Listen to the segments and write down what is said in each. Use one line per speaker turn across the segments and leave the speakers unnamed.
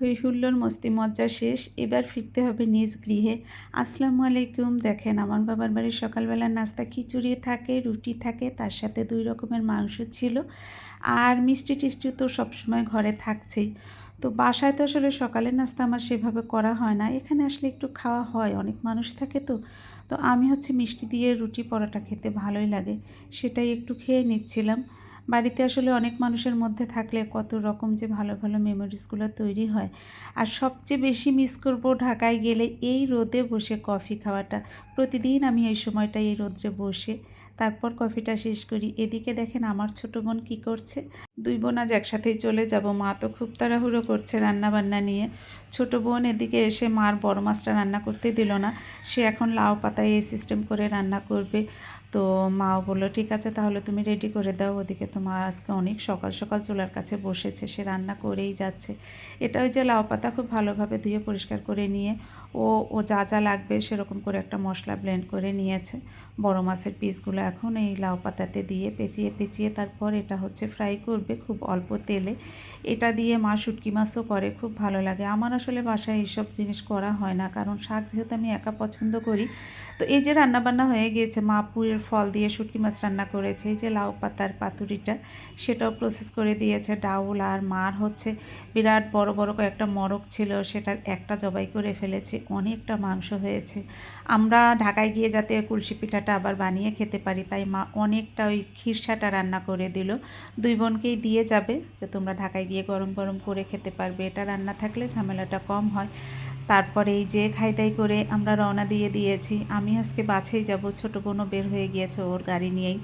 হই হুল্লোর মস্তি মজ্জা শেষ, এবার ফিরতে হবে নিজ গৃহে। আসসালামু আলাইকুম, দেখেন আমার বাবার বাড়ির সকালবেলার নাস্তা খিচুড়ি থাকে, রুটি থাকে, তার সাথে দুই রকমের মাংস ছিল। আর মিষ্টি টিষ্টি তো সবসময় ঘরে থাকছেই। তো বাসায় তো আসলে সকালের নাস্তা আমার সেভাবে করা হয় না। এখানে আসলে একটু খাওয়া হয়, অনেক মানুষ থাকে তো। তো আমি হচ্ছে মিষ্টি দিয়ে রুটি পরোটা খেতে ভালোই লাগে, সেটাই একটু খেয়ে নিচ্ছিলাম। বাড়িতে আসলে অনেক মানুষের মধ্যে থাকলে কত রকম যে ভালো ভালো মেমোরিজগুলো তৈরি হয়। আর সবচেয়ে বেশি মিস করব ঢাকায় গেলে এই রোদে বসে কফি খাওয়াটা। প্রতিদিন আমি এই সময়টা এই রোদ্রে বসে, তারপর কফিটা শেষ করি। এদিকে দেখেন আমার ছোটো বোন কী করছে। দুই বোন আজ একসাথেই চলে যাব। মা তো খুব তাড়াহুড়ো করছে রান্না বান্না নিয়ে। ছোট বোন এদিকে এসে মার বড় মাছটা রান্না করতে দিল না। সে এখন লাউ পাতায় এই সিস্টেম করে রান্না করবে। তো মাও বলল, ঠিক আছে, তাহলে তুমি রেডি করে দাও। ওদিকে তো মা আজকে অনেক সকাল সকাল চুলার কাছে বসেছে। সে রান্না করেই যাচ্ছে। এটা ওই যে লাউ পাতা খুব ভালোভাবে ধুয়ে পরিষ্কার করে নিয়ে, ও ও যা যা লাগবে সেরকম করে একটা মশলা ব্লেন্ড করে নিয়েছে। বড় মাছের পিসগুলো এখন এই লাউ পাতাতে দিয়ে পেঁচিয়ে পেঁচিয়ে তারপর এটা হচ্ছে ফ্রাই করবে খুব অল্প তেলে। এটা দিয়ে মা শুটকি মাছও করে, খুব ভালো লাগে। আমার আসলে বাসায় এইসব জিনিস করা হয় না, কারণ শাক যেহেতু আমি একা পছন্দ করি, তো এই যে রান্নাবান্না হয়ে গিয়েছে, মা পুরের ফল দিয়ে শুটকি মাছ রান্না করেছে, এই যে লাউ পাতার পাতুরিটা, সেটাও প্রসেস করে দিয়েছে। ডাউল আর মার হচ্ছে বিরাট বড় বড় কয়েকটা মরক ছিল, সেটার একটা জবাই করে ফেলেছে, অনেকটা মাংস হয়েছে। আমরা ঢাকায় গিয়ে যাতে কুলসি পিঠাটা আবার বানিয়ে খেতে পারি, তাই মা অনেকটা ওই খিরসাটা রান্না করে দিল। দুই বোনকেই দিয়ে যাবে যে তোমরা ঢাকায় গিয়ে গরম গরম করে খেতে পারবে। এটা রান্না থাকলে ঝামেলাটা কম হয়। তারপরে এই যে খাইদাই করে আমরা রওনা দিয়ে দিয়েছি। আমি আজকে বাছেই যাব, ছোট বোনও বের হয়ে গিয়েছে ওর গাড়ি নিয়েই।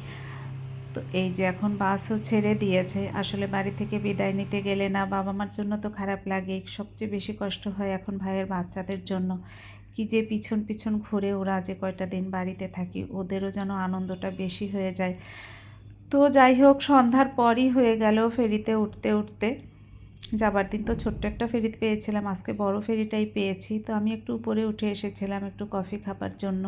তো এই যে এখন বাসও ছেড়ে দিয়েছে। আসলে বাড়ি থেকে বিদায় নিতে গেলে না বাবা মার জন্য তো খারাপ লাগে। সবচেয়ে বেশি কষ্ট হয় এখন ভাইয়ের বাচ্চাদের জন্য। কি যে পিছন পিছন ঘুরে ওরা যে কয়টা দিন বাড়িতে থাকি, ওদেরও যেন আনন্দটা বেশি হয়ে যায়। তো যাই হোক, সন্ধ্যার পরই হয়ে গেল ফেরিতে উঠতে উঠতে। যাবার দিন তো ছোট্ট একটা ফেরি পেয়েছিলাম, আজকে বড় ফেরিটাই পেয়েছি। তো আমি একটু উপরে উঠে এসেছিলাম একটু কফি খাবার জন্য।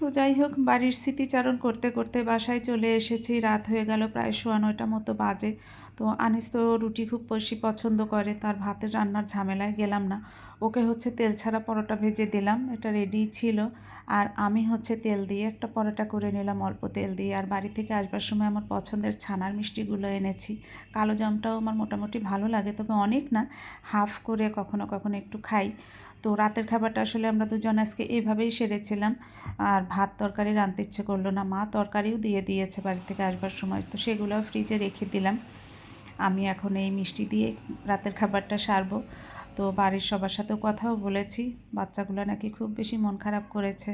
তো যাই হোক, বাড়ির স্মৃতিচারণ করতে করতে বাসায় চলে এসেছি। রাত হয়ে গেল প্রায় সোয়া নয়টা মতো বাজে। তো আনিস তো রুটি খুব বেশি পছন্দ করে, তার ভাতের রান্নার ঝামেলায় গেলাম না। ওকে হচ্ছে তেল ছাড়া পরোটা ভেজে দিলাম, এটা রেডি ছিল। আর আমি হচ্ছে তেল দিয়ে একটা পরোটা করে নিলাম, অল্প তেল দিয়ে। আর বাড়ি থেকে আসবার সময় আমার পছন্দের ছানার মিষ্টিগুলো এনেছি। কালো জামটাও আমার মোটামুটি ভালো লাগে, তবে অনেক না, হাফ করে কখনো কখনো একটু খাই। তো রাতের খাবারটা আসলে আমরা দুজন আজকে এভাবেই সেরেছিলাম। আর ভাত তরকারি রাঁধতে ইচ্ছে করল না। মা তরকারিও দিয়ে দিয়েছে বাড়ি থেকে আসবার সময়। তো সেগুলোও ফ্রিজে রেখে দিলাম। আমি এখন এই মিষ্টি দিয়ে রাতের খাবারটা সারবো। তো বাড়ির সবার সাথেও কথাও বলেছি। বাচ্চাগুলো নাকি খুব বেশি মন খারাপ করেছে।